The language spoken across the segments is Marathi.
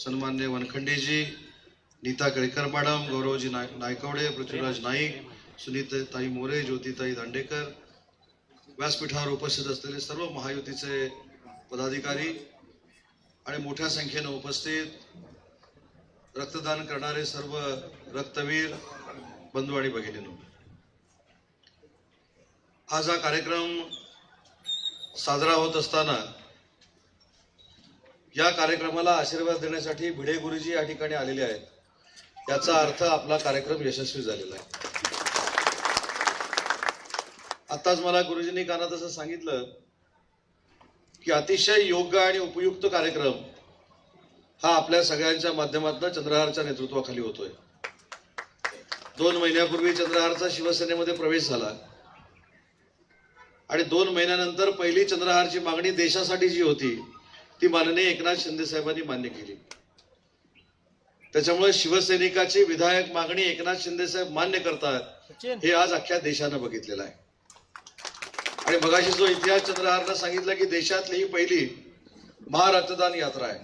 सन्मान्य वनखंडेजी नीता केळकर मॅडम गौरवजी नाय नायकवडे पृथ्वीराज नाईक सुनीताई मोरे ज्योतिताई दांडेकर व्यासपीठावर उपस्थित असलेले सर्व महायुतीचे पदाधिकारी आणि मोठ्या संख्येनं उपस्थित रक्तदान करणारे सर्व रक्तवीर बंधू आणि भगिनींनो. आज हा कार्यक्रम साजरा होत असताना या कार्यक्रमाला आशीर्वाद देण्यासाठी भिडे गुरुजी या ठिकाणी आलेले आहेत. याचा अर्थ आपला कार्यक्रम यशस्वी झालेला आहे. आताच मला गुरुजींनी कानात असं सांगितलं की अतिशय योग्य आणि उपयुक्त कार्यक्रम हा आपल्या सगळ्यांच्या माध्यमातून चंद्रहारच्या नेतृत्वाखाली होतोय. दोन महिन्यापूर्वी चंद्रहारचा शिवसेनेमध्ये प्रवेश झाला. आणि दोन महिन्यानंतर पहिली चंद्रहारची मागणी देशासाठी जी होती ती माननीय एकनाथ शिंदे साहेबांनी मान्य केली. त्याच्यामुळे शिवसैनिकाची विधायक मागणी एकनाथ शिंदे साहेब मान्य करतात हे आज अख्ख्या देशानं बघितलेलं आहे. आणि मगाशी जो इतिहास चंद्रहारनं सांगितलं की देशातली ही पहिली महारक्तदान यात्रा आहे.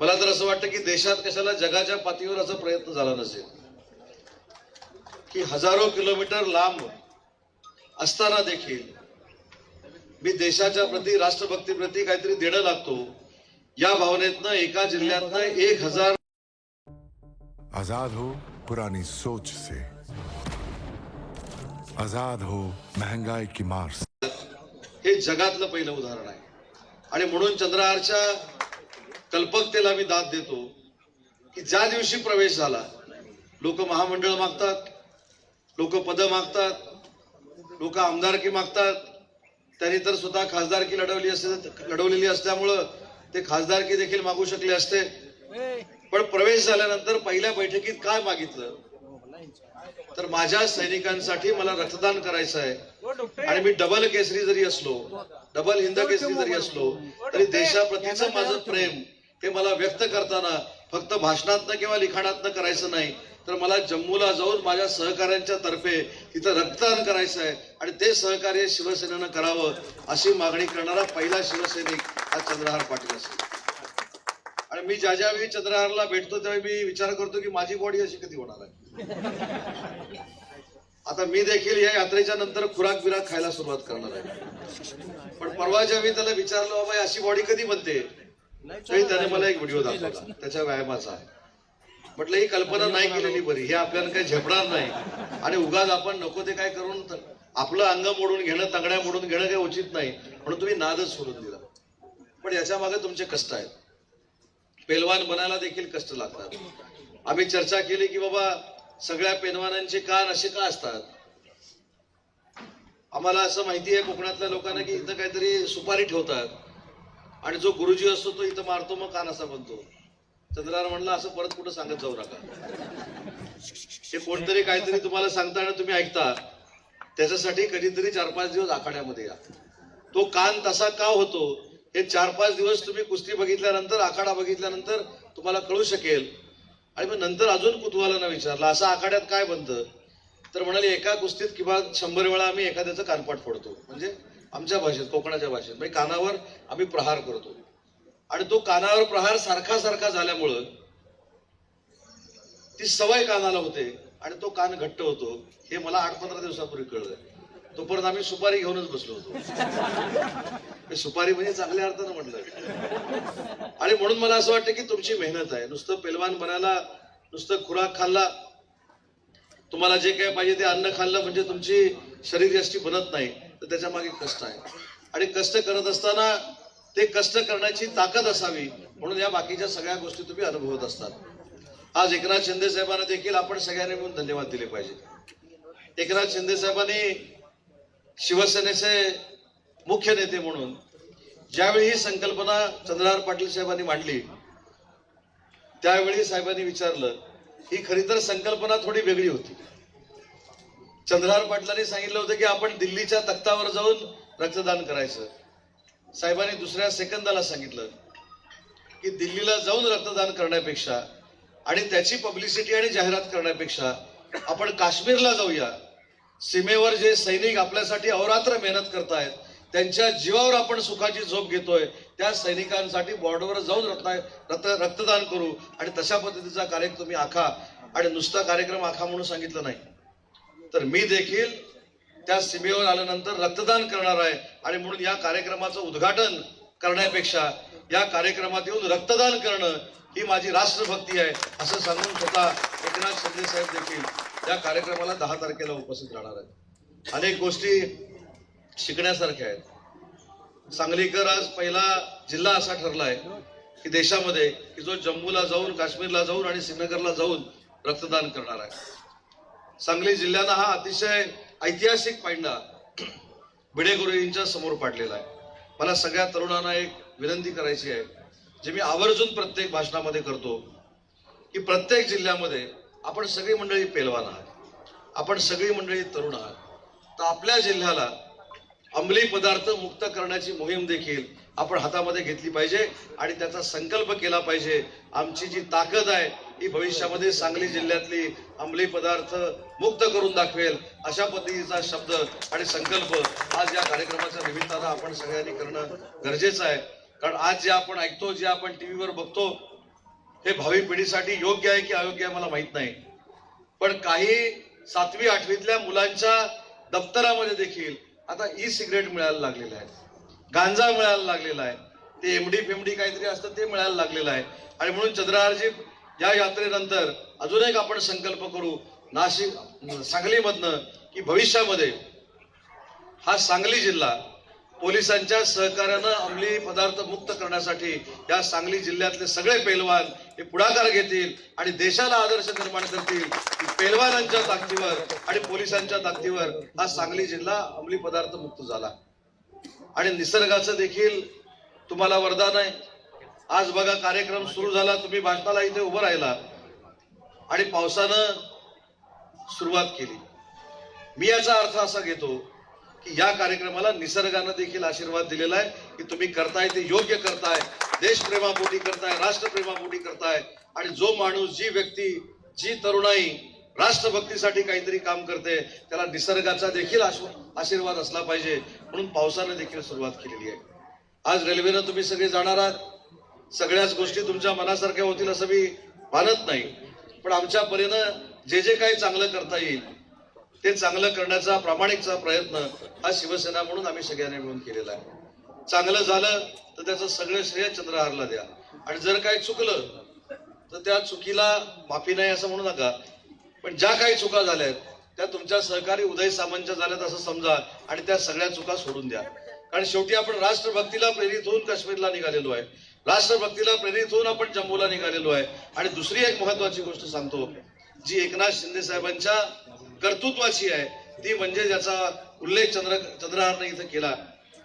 मला तर असं वाटतं की देशात कशाला जगाच्या पातळीवर असा प्रयत्न झाला नसेल. की हजारो किलोमीटर लांब असताना देखील मी देशाच्या प्रती राष्ट्रभक्तीप्रती काहीतरी देणं लागतो. या भावनेतनं एका जिल्ह्यातनं एक हजार आजाद हो पुरानी सोच से. आजाद हो महंगाई की मार से. हे जगातलं पहिलं उदाहरण आहे. आणि म्हणून चंद्रहारच्या कल्पकतेला मी दाद देतो की ज्या दिवशी प्रवेश झाला लोक महामंडळ मागतात लोक पद मागतात लोक आमदारकी मागतात त्यांनी तर स्वतः खासदारकी लढवली असते लढवलेली असल्यामुळं ते खासदारकी देखील मागू शकले असते. पण प्रवेश झाल्यानंतर पहिल्या बैठकीत काय मागितलं? तर माझ्या सैनिकांसाठी मला रक्तदान करायचं आहे. आणि मी डबल केसरी जरी असलो डबल हिंद केसरी जरी असलो तरी देशाप्रतीचं माझं प्रेम हे मला व्यक्त करताना फक्त भाषणातनं किंवा लिखाणातनं करायचं नाही. तर मला जम्मूला जाऊन माझ्या सहकाऱ्यांच्या तर्फे तिथं रक्तदान करायचं आहे आणि ते सहकार्य शिवसेनेनं करावं अशी मागणी करणारा पहिला शिवसैनिक हा चंद्रहार पाटील असेल. आणि मी ज्या ज्यावेळी चंद्रहारला भेटतो त्यावेळी मी विचार करतो की माझी बॉडी अशी कधी होणार आहे? आता मी देखील या यात्रेच्या नंतर खुराक बिराक खायला सुरुवात करणार आहे. पण परवा जेव्हा मी त्याला विचारलं बाबा अशी बॉडी कधी बनते? त्याने मला एक व्हिडिओ दाखवला. त्याच्या व्यायामाचा आहे. म्हटलं ही कल्पना नाही केलेली बरी. हे आपल्याला काही झेपणार नाही. आणि उगाच आपण नको ते काय करून आपलं अंग मोडून घेणं तंगड्या मोडून घेणं काही उचित नाही. म्हणून तुम्ही नादच सोडून दिला. पण याच्या मागे तुमचे कष्ट आहेत. पेलवान बनायला देखील कष्ट लागतात. आम्ही चर्चा केली की बाबा सगळ्या पेलवानांचे कान असे का असतात? आम्हाला असं माहिती आहे कोकणातल्या लोकांना की इथं काहीतरी सुपारी ठेवतात. आणि जो गुरुजी असतो तो इथं मारतो मग कान असा बनतो. चंद्रार म्हणलं असं परत कुठं सांगत जाऊ नका. हे कोणतरी काहीतरी तुम्हाला सांगता आणि तुम्ही ऐकता. त्याच्यासाठी कधीतरी चार पाच दिवस आखाड्यामध्ये या. तो कान तसा का होतो हे चार पाच दिवस तुम्ही कुस्ती बघितल्यानंतर आखाडा बघितल्यानंतर तुम्हाला कळू शकेल. आणि मग नंतर अजून कुतूहलानं विचारलं असं आखाड्यात काय बनतं? तर म्हणाले एका कुस्तीत किंवा शंभर वेळा आम्ही एखाद्याचं कानपाट फोडतो. म्हणजे आमच्या भाषेत कोकणाच्या भाषेत. म्हणजे कानावर आम्ही प्रहार करतो. आणि तो कानावर प्रहार सारखा सारखा झाल्यामुळं ती सवय कानाला होते आणि तो कान घट्ट होतो. हे मला आठ पंधरा दिवसापूर्वी कळलं. तोपर्यंत आम्ही सुपारी घेऊनच बसलो होतो. सुपारी म्हणजे चांगल्या अर्थानं म्हटलं. आणि म्हणून मला असं वाटतं की तुमची मेहनत आहे. नुसतं पेलवान बनायला नुसतं खुराक खाल्ला तुम्हाला जे काय पाहिजे ते अन्न खाल्लं म्हणजे तुमची शरीर जास्ती बनत नाही. तर त्याच्यामागे कष्ट आहे. आणि कष्ट करत असताना ते कष्ट करण्याची ताकद असावी म्हणून या बाकीच्या सगळ्या गोष्टी तुम्ही अनुभवत असतात. आज एकनाथ शिंदे साहेबांना देखील आपण सगळ्यांनी म्हणून धन्यवाद दिले पाहिजे. एकनाथ शिंदे साहेबांनी शिवसेनेचे मुख्य नेते म्हणून ज्यावेळी ही संकल्पना चंद्रहार पाटील साहेबांनी मांडली त्यावेळी साहेबांनी विचारलं ही खरी तर संकल्पना थोडी वेगळी होती. चंद्रहार पाटलांनी सांगितलं होतं की आपण दिल्लीच्या तख्तावर जाऊन रक्तदान करायचं. साहेबांनी दुसऱ्या सेकंदाला सांगितलं की दिल्लीला जाऊन रक्तदान करण्यापेक्षा आणि त्याची पब्लिसिटी आणि जाहिरात करण्यापेक्षा आपण काश्मीरला जाऊया. सीमेवर जे सैनिक आपल्यासाठी अहोरात्र मेहनत करतायत त्यांच्या जीवावर आपण सुखाची झोप घेतोय त्या सैनिकांसाठी बॉर्डरवर जाऊन रत्ना रक्त रक्तदान करू आणि तशा पद्धतीचा कार्यक्रम तुम्ही आखा. आणि नुसता कार्यक्रम आखा म्हणून सांगितलं नाही. तर मी देखील त्या सीमेवर आल्यानंतर रक्तदान करणार आहे. आणि म्हणून या कार्यक्रमाचं उद्घाटन करण्यापेक्षा या कार्यक्रमात येऊन रक्तदान करणं ही माझी राष्ट्रभक्ती आहे असं सांगून स्वतः एकनाथ शिंदे साहेब देखील या कार्यक्रमाला दहा तारखेला उपस्थित राहणार आहेत. अनेक गोष्टी शिकण्यासारख्या आहेत. सांगलीकर आज पहिला जिल्हा असा ठरला आहे की देशामध्ये की जो जम्मूला जाऊन काश्मीरला जाऊन आणि श्रीनगरला जाऊन रक्तदान करणार आहे. सांगली जिल्ह्यानं हा अतिशय ऐतिहासिक पायंडा भिडे गुरुजींच्या समोर पाडलेला आहे. मला सगळ्या तरुणांना एक विनंती करायची आहे जे मी आवर्जून प्रत्येक भाषणामध्ये करतो की प्रत्येक जिल्ह्यामध्ये आपण सगळी मंडळी पेलवान आहात. आपण सगळी मंडळी तरुण आहात. तर आपल्या जिल्ह्याला अंमली पदार्थ मुक्त करण्याची मोहीम देखील आपण हातामध्ये घेतली पाहिजे आणि त्याचा संकल्प केला पाहिजे. आमची जी ताकद आहे ही भविष्यामध्ये सांगली जिल्ह्यातली अंमली पदार्थ मुक्त करून दाखवेल अशा पद्धतीचा शब्द आणि संकल्प आज या कार्यक्रमाच्या निमित्तानं आपण सगळ्यांनी करणं गरजेचं आहे. कारण आज जे आपण ऐकतो जे आपण टीव्हीवर बघतो हे भावी पिढीसाठी योग्य आहे की अयोग्य आहे मला माहीत नाही. पण काही सातवी आठवीतल्या मुलांच्या दप्तरामध्ये देखील आता ई सिगरेट मिळायला लागलेलं आहे. गांजा मिळायला लागलेला आहे. ते एमडी फेमडी काहीतरी असतं ते मिळायला लागलेलं आहे. आणि म्हणून चंद्रहारजी या यात्रेनंतर अजून एक आपण संकल्प करू नाशिक सांगलीमधनं की भविष्यामध्ये हा सांगली जिल्हा पोलिसांच्या सहकार्यानं अंमली पदार्थ मुक्त करण्यासाठी या सांगली जिल्ह्यातले सगळे पैलवान हे पुढाकार घेतील आणि देशाला आदर्श निर्माण करतील. पेलवानांच्या ताकदीवर आणि पोलिसांच्या ताकदीवर हा सांगली जिल्हा अंमली पदार्थ मुक्त झाला. आणि निसर्गाचं देखील तुम्हाला वरदान आहे. आज बघा कार्यक्रम सुरू झाला तुम्ही भाषणाला इथे उभं राहिला. आणि पावसानं सुरुवात केली. मी याचा अर्थ असा घेतो की या कार्यक्रमाला निसर्गानं देखील आशीर्वाद दिलेला आहे की तुम्ही करताय ते योग्य करताय देशप्रेमापोटी करताय राष्ट्रप्रेमापोटी करताय आणि जो माणूस जी व्यक्ती जी तरुणाई राष्ट्रभक्तीसाठी काहीतरी काम करते त्याला निसर्गाचा देखील आशीर्वाद असला पाहिजे म्हणून पावसानं देखील सुरुवात केलेली आहे. आज रेल्वेनं तुम्ही सगळे जाणार आहात. सगळ्याच गोष्टी तुमच्या मनासारख्या होतील असं मी मानत नाही. पण आमच्या परीनं जे जे काही चांगलं करता येईल ते चांगलं करण्याचा प्रामाणिकचा प्रयत्न हा शिवसेना म्हणून आम्ही सगळ्यांनी मिळून केलेला आहे. चांगलं झालं तर त्याचं सगळं श्रेय चंद्रहारला द्या. आणि जर काही चुकलं तर त्या चुकीला माफी नाही असं म्हणू नका. पण ज्या काही चुका झाल्यात त्या तुमच्या सहकारी उदय सामंतच्या झाल्यात असं समजा आणि त्या सगळ्या चुका सोडून द्या. कारण शेवटी आपण राष्ट्रभक्तीला प्रेरित होऊन काश्मीरला निघालेलो आहे. राष्ट्रभक्तीला प्रेरित होऊन आपण जम्मूला निघालेलो आहे. आणि दुसरी एक महत्वाची गोष्ट सांगतो जी एकनाथ शिंदे साहेबांच्या कर्तृत्वाची आहे. ती म्हणजे ज्याचा उल्लेख चंद्र चंद्रहारने इथं केला.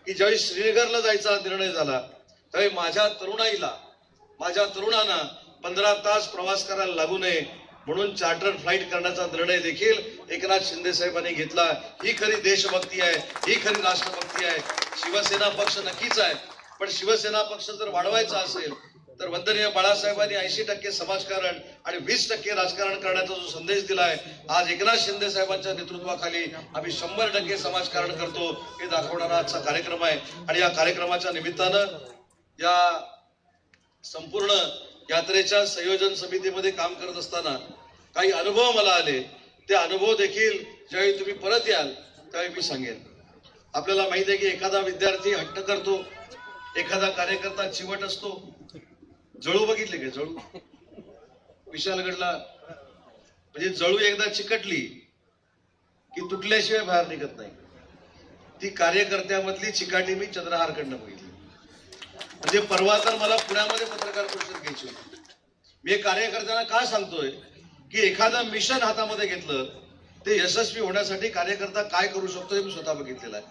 की ज्यावेळी श्रीनगरला जायचा निर्णय झाला त्यावेळी माझ्या तरुणाईला माझ्या तरुणांना पंधरा तास प्रवास करायला लागू नये म्हणून चार्टर फ्लाईट करण्याचा निर्णय देखील एकनाथ शिंदे साहेबांनी घेतला. ही खरी देशभक्ती आहे ही खरी राष्ट्रभक्ती आहे. शिवसेना पक्ष नक्कीच आहे. पण शिवसेना पक्ष जर वाढवायचा असेल तर वंदनीय बाळासाहेबांनी ऐंशी टक्के समाजकारण आणि वीस टक्के राजकारण करण्याचा जो संदेश दिलाय आज एकनाथ शिंदे साहेबांच्या नेतृत्वाखाली आम्ही शंभर टक्के समाजकारण करतो हे दाखवणारा आजचा कार्यक्रम आहे. आणि या कार्यक्रमाच्या निमित्तानं या संपूर्ण यात्रेच्या संयोजन समितीमध्ये काम करत असताना काही अनुभव मला आले. ते अनुभव देखील ज्यावेळी तुम्ही परत याल त्यावेळी मी सांगेन. आपल्याला माहिती आहे की एखादा विद्यार्थी हट्ट करतो एखादा कार्यकर्ता चिवट असतो जळू बघितले का? जळू? विशालगडला. म्हणजे जळू एकदा चिकटली की तुटल्याशिवाय बाहेर निघत नाही. ती कार्यकर्त्यामधली चिकाटी मी चंद्रहारकडनं बघितली. म्हणजे परवा तर मला पुण्यामध्ये पत्रकार परिषद घ्यायची होती. मी कार्यकर्त्यांना का सांगतोय की एखादं मिशन हातामध्ये घेतलं ते यशस्वी होण्यासाठी कार्यकर्ता काय करू शकतो हे मी स्वतः बघितलेलं आहे.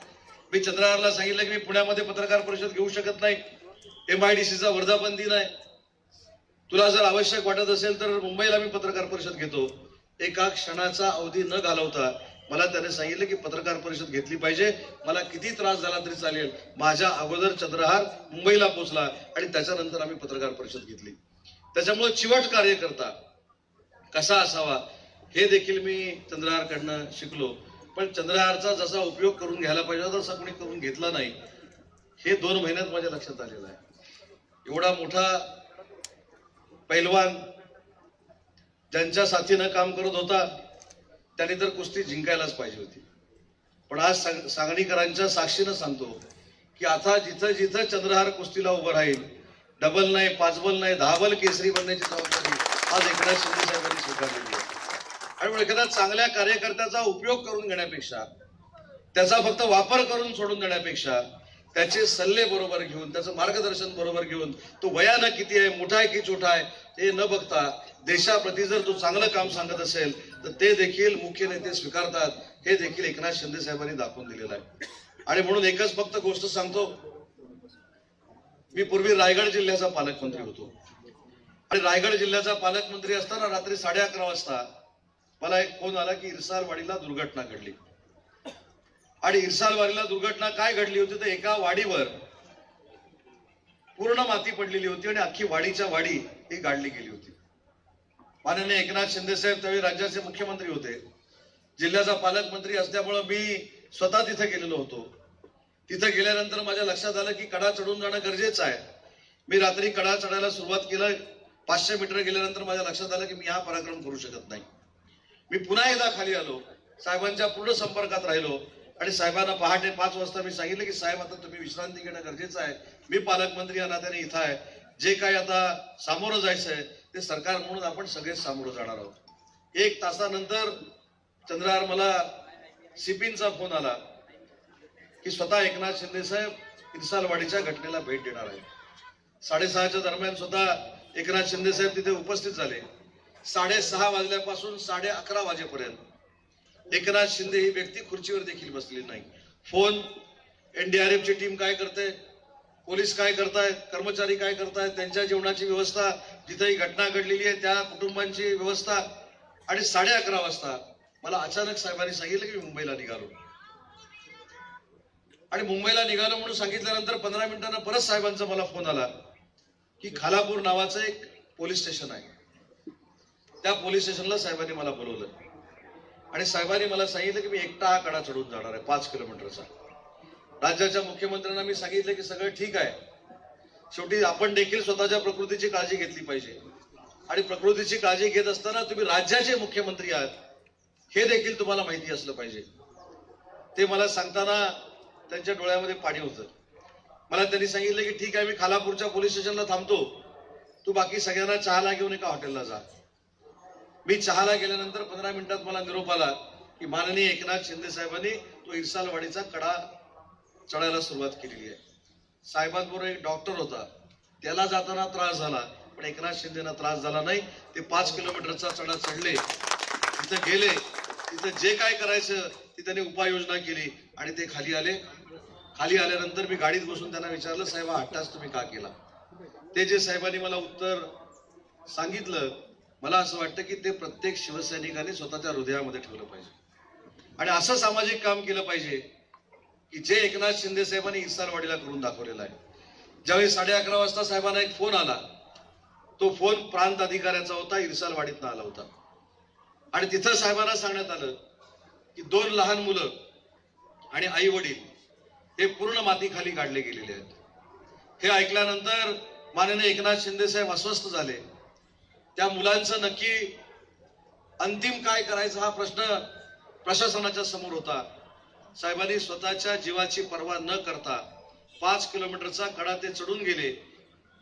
मी चंद्रहारला सांगितलं की मी पुण्यामध्ये पत्रकार परिषद घेऊ शकत नाही. एम आय डी सीचा वर्धापन दिन आहे. तुला जर आवश्यक वाटत असेल तर मुंबईला मी पत्रकार परिषद घेतो. एका क्षणाचा अवधी न घालवता मला त्याने सांगितलं की पत्रकार परिषद घेतली पाहिजे. मला किती त्रास झाला तरी चालेल. माझ्या अगोदर चंद्रहार मुंबईला पोहोचला आणि त्याच्यानंतर आम्ही पत्रकार परिषद घेतली. त्याच्यामुळे चिवट कार्यकर्ता कसा असावा हे देखील मी चंद्रहारकडनं शिकलो. पण चंद्रहारचा जसा उपयोग करून घ्यायला पाहिजे तसा कोणी करून घेतला नाही. हे दोन महिन्यात माझ्या लक्षात आलेलं आहे. एवढा मोठा पैलवान ज्यांच्या साथीनं काम करत होता त्यांनी तर कुस्ती जिंकायलाच पाहिजे होती. पण आज सांग- सांगणीकरांच्या साक्षीनं सांगतो की आता जिथं जिथं चंद्रहार कुस्तीला उभं राहील डबल नाही पाचबल नाही दहाबल केसरी बनण्याची जबाबदारी आज एकनाथ शिंदे साहेबांनी स्वीकारलेली आहे. आणि एखाद्या चांगल्या कार्यकर्त्याचा उपयोग करून घेण्यापेक्षा त्याचा फक्त वापर करून सोडून देण्यापेक्षा त्याचे सल्ले बरोबर घेऊन त्याचं मार्गदर्शन बरोबर घेऊन तो वयानं किती आहे मोठा आहे की छोटा आहे हे न बघता देशाप्रती जर तो चांगलं काम सांगत असेल तर ते देखील मुख्य नेते स्वीकारतात. हे देखील एकनाथ शिंदे साहेबांनी दाखवून दिलेलं आहे. आणि म्हणून एकच फक्त गोष्ट सांगतो मी पूर्वी रायगड जिल्ह्याचा पालकमंत्री होतो. आणि रायगड जिल्ह्याचा पालकमंत्री असताना रात्री साडे अकरा वाजता मला एक फोन आला की इरसारवाडीला दुर्घटना घडली. आणि इरसालवाडीला दुर्घटना काय घडली होती तर एका वाडीवर पूर्ण माती पडलेली होती आणि अख्खी वाडीच्या वाडी ही गाडली गेली होती. माननीय एकनाथ शिंदे साहेब त्यावेळी राज्याचे मुख्यमंत्री होते. जिल्ह्याचा पालकमंत्री असल्यामुळं मी स्वतः तिथे गेलेलो होतो. तिथे गेल्यानंतर माझ्या लक्षात आलं की कडा चढून जाणं गरजेचं आहे. मी रात्री कडा चढायला सुरुवात केलं पाचशे मीटर गेल्यानंतर माझ्या लक्षात आलं की मी हा पराक्रम करू शकत नाही. मी पुन्हा एकदा खाली आलो साहेबांच्या पूर्ण संपर्कात राहिलो आणि साहेबांना पहाटे पाच वाजता मी सांगितलं की साहेब आता तुम्ही विश्रांती घेणं गरजेचं आहे. मी पालकमंत्री या नात्याने इथं आहे. जे काय आता सामोरं जायचं आहे ते सरकार म्हणून आपण सगळेच सामोरं जाणार आहोत. एक तासानंतर चंद्रहार मला सिपिनचा फोन आला की स्वतः एकनाथ शिंदे साहेब इरसालवाडीच्या घटनेला भेट देणार आहे साडेसहाच्या दरम्यान स्वतः एकनाथ शिंदे साहेब तिथे उपस्थित झाले. साडेसहा वाजल्यापासून साडे अकरा वाजेपर्यंत एकनाथ शिंदे ही व्यक्ती खुर्चीवर देखील बसली नाही. फोन एनडीआरएफ ची टीम काय करते पोलीस काय करतायत? कर्मचारी काय करतायत? त्यांच्या जेवणाची व्यवस्था जिथे ही घटना घडलेली आहे त्या कुटुंबांची व्यवस्था. आणि साडे अकरा वाजता मला अचानक साहेबांनी सांगितलं की मी मुंबईला निघालो. आणि मुंबईला निघालो म्हणून सांगितल्यानंतर पंधरा मिनिटांना परत साहेबांचा मला फोन आला की खालापूर नावाचं एक पोलीस स्टेशन आहे. त्या पोलीस स्टेशनला साहेबांनी मला बोलवलं. आणि साहेबांनी मला सांगितलं की मी एकटा हा कडा चढून जाणार आहे पाच किलोमीटरचा. राज्याच्या मुख्यमंत्र्यांना मी सांगितलं की सगळं ठीक आहे. शेवटी आपण देखील स्वतःच्या प्रकृतीची काळजी घेतली पाहिजे. आणि प्रकृतीची काळजी घेत असताना तुम्ही राज्याचे मुख्यमंत्री आहात हे देखील तुम्हाला माहिती असलं पाहिजे. ते मला सांगताना त्यांच्या डोळ्यामध्ये पाणी होतं. मला त्यांनी सांगितलं की ठीक आहे मी खालापूरच्या पोलीस स्टेशनला थांबतो. तू बाकी सगळ्यांना चहाला घेऊन एका हॉटेलला जा. मी चहाला गेल्यानंतर पंधरा मिनिटात मला निरोप आला की माननीय एकनाथ शिंदे साहेबांनी तो इरसालवाडीचा कडा चढायला सुरुवात केलेली आहे. साहेबांबरोबर एक डॉक्टर होता. त्याला जाताना त्रास झाला पण एकनाथ शिंदेना त्रास झाला नाही. ते पाच किलोमीटरचा चढा चढले तिथं गेले तिथं जे काय करायचं ती त्यांनी उपाययोजना केली आणि ते खाली आले. खाली आल्यानंतर मी गाडीत बसून त्यांना विचारलं साहेब हा अट्टास तुम्ही का केला? ते जे साहेबांनी मला उत्तर सांगितलं मला असं वाटतं की ते प्रत्येक शिवसैनिकाने स्वतःच्या हृदयामध्ये ठेवलं पाहिजे. आणि असं सामाजिक काम केलं पाहिजे की जे एकनाथ शिंदे साहेबांनी इसारवाडीला करून दाखवलेलं आहे. ज्यावेळी साडे अकरा वाजता साहेबांना एक फोन आला तो फोन प्रांत अधिकाऱ्याचा होता इरसालवाडीतनं आला होता. आणि तिथं साहेबांना सांगण्यात आलं की दोन लहान मुलं आणि आई वडील हे पूर्ण मातीखाली काढले गेलेले आहेत. हे ऐकल्यानंतर माननीय एकनाथ शिंदे साहेब अस्वस्थ झाले. त्या मुलांचं नक्की अंतिम काय करायचं हा प्रश्न प्रशासनाच्या समोर होता. साहेबांनी स्वतःच्या जीवाची पर्वा न करता पाच किलोमीटरचा कडा ते चढून गेले.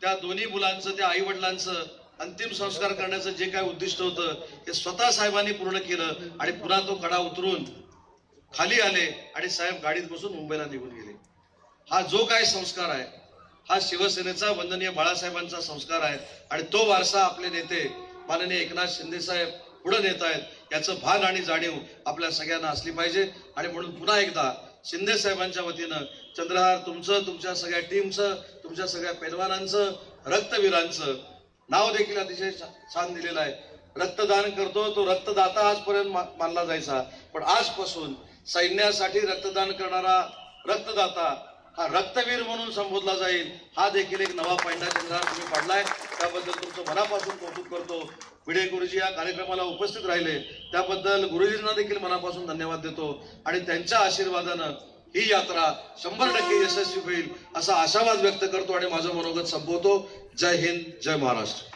त्या दोन्ही मुलांचं त्या आई वडिलांचं अंतिम संस्कार करण्याचं जे काय उद्दिष्ट होतं ते स्वतः साहेबांनी पूर्ण केलं आणि पुन्हा तो कडा उतरून खाली आले आणि साहेब गाडीत बसून मुंबईला निघून गेले. हा जो काय संस्कार आहे हा शिवसेनेचा वंदनीय बाळासाहेबांचा संस्कार आहे आणि तो वारसा आपले नेते माननीय एकनाथ शिंदे साहेब पुढे नेत आहेत याचं भान आणि जाणीव आपल्या सगळ्यांना असली पाहिजे. आणि म्हणून पुन्हा एकदा शिंदे साहेबांच्या वतीनं चंद्रहार तुमचं तुमच्या सगळ्या टीमचं तुमच्या सगळ्या पैलवानांचं रक्तवीरांचं नाव देखील अतिशय छान दिलेलं आहे. रक्तदान करतो तो रक्तदाता आजपर्यंत मा- मानला जायचा. पण आजपासून सैन्यासाठी रक्तदान करणारा रक्तदाता हा रक्तवीर म्हणून संबोधला जाईल. हा देखील एक नवा पैंडा चंद्रहार तुम्ही पाडलाय. त्याबद्दल तुमचं मनापासून कौतुक करतो. भिडे गुरुजी या कार्यक्रमाला उपस्थित राहिले. त्याबद्दल गुरुजींना देखील मनापासून धन्यवाद देतो. आणि त्यांच्या आशीर्वादानं ही यात्रा शंभर टक्के यशस्वी होईल असा आशावाद व्यक्त करतो आणि माझं मनोगत संपवतो. जय हिंद जय महाराष्ट्र.